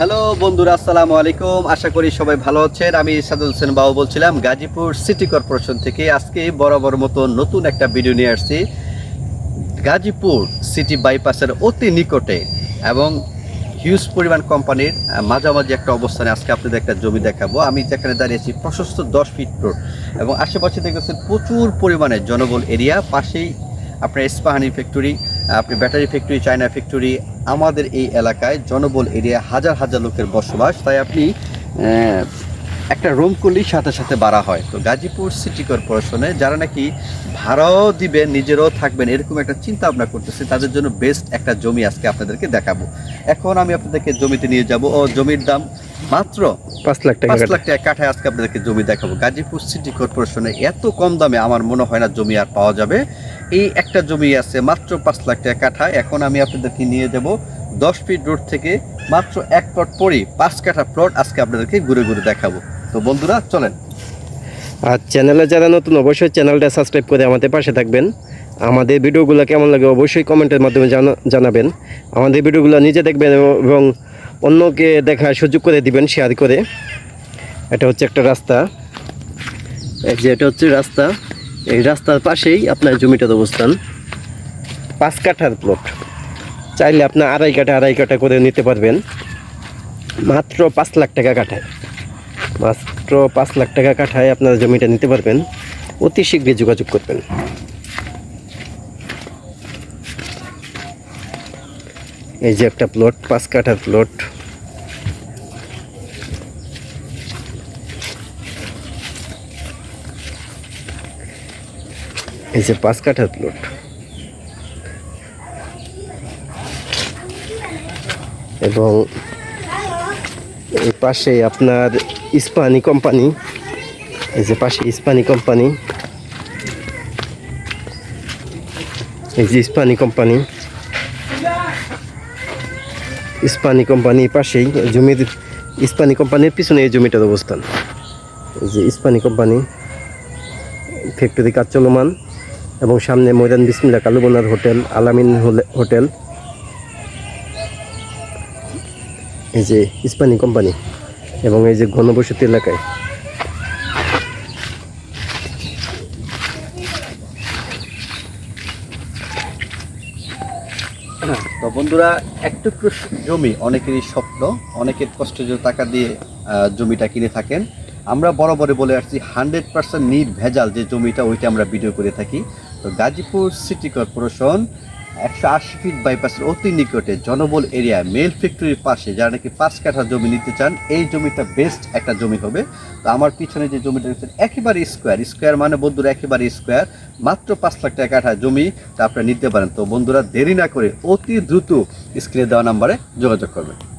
Hello বন্ধুরা, আসসালামু আলাইকুম। আশা করি সবাই ভালো আছেন। আমি সাদুল হোসেন বাবু বলছিলাম, গাজীপুর সিটি কর্পোরেশন থেকে আজকে বরাবর মতো নতুন একটা ভিডিও নিয়ে আসছি। গাজীপুর সিটি বাইপাসের অতি নিকটে এবং হিউজ পরিমাণ কোম্পানির মাঝামাঝি একটা অবস্থানে আজকে আপনাদের একটা জমি দেখাবো। আমি যেখানে দাঁড়িয়েছি প্রশস্ত দশ ফিট রোড এবং আশেপাশে দেখতেছেন প্রচুর পরিমাণে জনবল এরিয়া পাশেই আপনার ইস্পাহানি ফ্যাক্টরি আপনি ব্যাটারি ফ্যাক্টরি, চায়না ফ্যাক্টরি, আমাদের এই এলাকায় জনবল এরিয়া হাজার হাজার লোকের বসবাস। তাই আপনি একটা রুম করলেই সাথে সাথে বাড়া হয়। তো গাজীপুর সিটি কর্পোরেশনে যারা নাকি ভাড়াও দিবেন, নিজেরাও থাকবেন, এরকম একটা চিন্তা ভাবনা করতেছে, তাদের জন্য বেস্ট একটা জমি আজকে আপনাদেরকে দেখাবো। এখন আমি আপনাদেরকে জমিতে নিয়ে যাব। ও জমির দাম মাত্র পাঁচ লাখ টাকা পাঁচ লাখ টাকা কাঠায় আজকে আপনাদেরকে জমি দেখাবো। গাজীপুর সিটি কর্পোরেশনে এত কম দামে আমার মনে হয় না জমি আর পাওয়া যাবে। এই একটা জমি আছে মাত্র পাঁচ লাখ টাকা কাঠায়। এখন আমি আপনাদেরকে নিয়ে যাব দশ ফিট রোড থেকে মাত্র এক প্লট পরেই পাঁচ কাঠা প্লট আজকে আপনাদেরকে ঘুরে ঘুরে দেখাবো। তো বন্ধুরা চলেন। আর চ্যানেলে যারা নতুন অবশ্যই চ্যানেলটা সাবস্ক্রাইব করে আমাদের পাশে থাকবেন। আমাদের ভিডিওগুলো কেমন লাগে অবশ্যই কমেন্টের মাধ্যমে জানা- জানাবেন। আমাদের ভিডিওগুলো নিজে দেখবেন এবং অন্যকে দেখার সুযোগ করে দিবেন, শেয়ার করে। এটা হচ্ছে একটা রাস্তা। এই যে এটা হচ্ছে রাস্তা। এই রাস্তার পাশেই আপনার জমিটার অবস্থান। পাঁচ কাঠার প্লট চাইলে আপনার আড়াই কাঠা আড়াই কাঠা করে নিতে পারবেন। মাত্র পাঁচ লাখ টাকা কাঠায়। মাত্র পাঁচ লাখ টাকা কাঠায় আপনারা জমিটা নিতে পারবেন। অতি শীঘ্রই যোগাযোগ করবেন। এই যে একটা প্লট পাঁচ কাঠার প্লট এই যে পাঁচ কাঠার প্লট এবং এই পাশে আপনার ইস্পানি কোম্পানি এই যে পাশে ইস্পানি কোম্পানি এই যে ইস্পানি কোম্পানি ইস্পানি কোম্পানি পাশেই জমির, ইস্পানি কোম্পানির পিছনে এই জমিটার অবস্থান। যে ইস্পানি কোম্পানি ফ্যাক্টরি কাজ চলমান এবং সামনে ময়দান বিসমিল্লা কালুবনার হোটেল, আলামিন হোটেল। এই যে ইস্পানি কোম্পানি এবং এই যে ঘনবসতি এলাকায় তো বন্ধুরা একটু জমি অনেকেরই স্বপ্ন, অনেকের কষ্ট টাকা দিয়ে জমিটা কিনে থাকেন। আমরা বরাবরই বলে আসছি, হান্ড্রেড পার্সেন্ট নিট ভেজাল যে জমিটা, ওইটা আমরা ভিডিও করে থাকি। তো গাজীপুর সিটি কর্পোরেশন একশো আশি ফিট বাইপাসের অতি নিকটে জনবল এরিয়া মেল ফ্যাক্টরির পাশে যারা নাকি পাঁচ কাঠা জমি নিতে চান, এই জমিটা বেস্ট একটা জমি হবে। তো আমার পিছনে যে জমিটা দেখছেন একেবারে স্কোয়ার স্কোয়ার মানে বন্ধুরা, একেবারে স্কোয়ার মাত্র পাঁচ লাখ টাকা কাঠা জমি, তা আপনারা নিতে পারেন। তো বন্ধুরা, দেরি না করে অতি দ্রুত স্ক্রিনে দেওয়া নাম্বারে যোগাযোগ করবেন।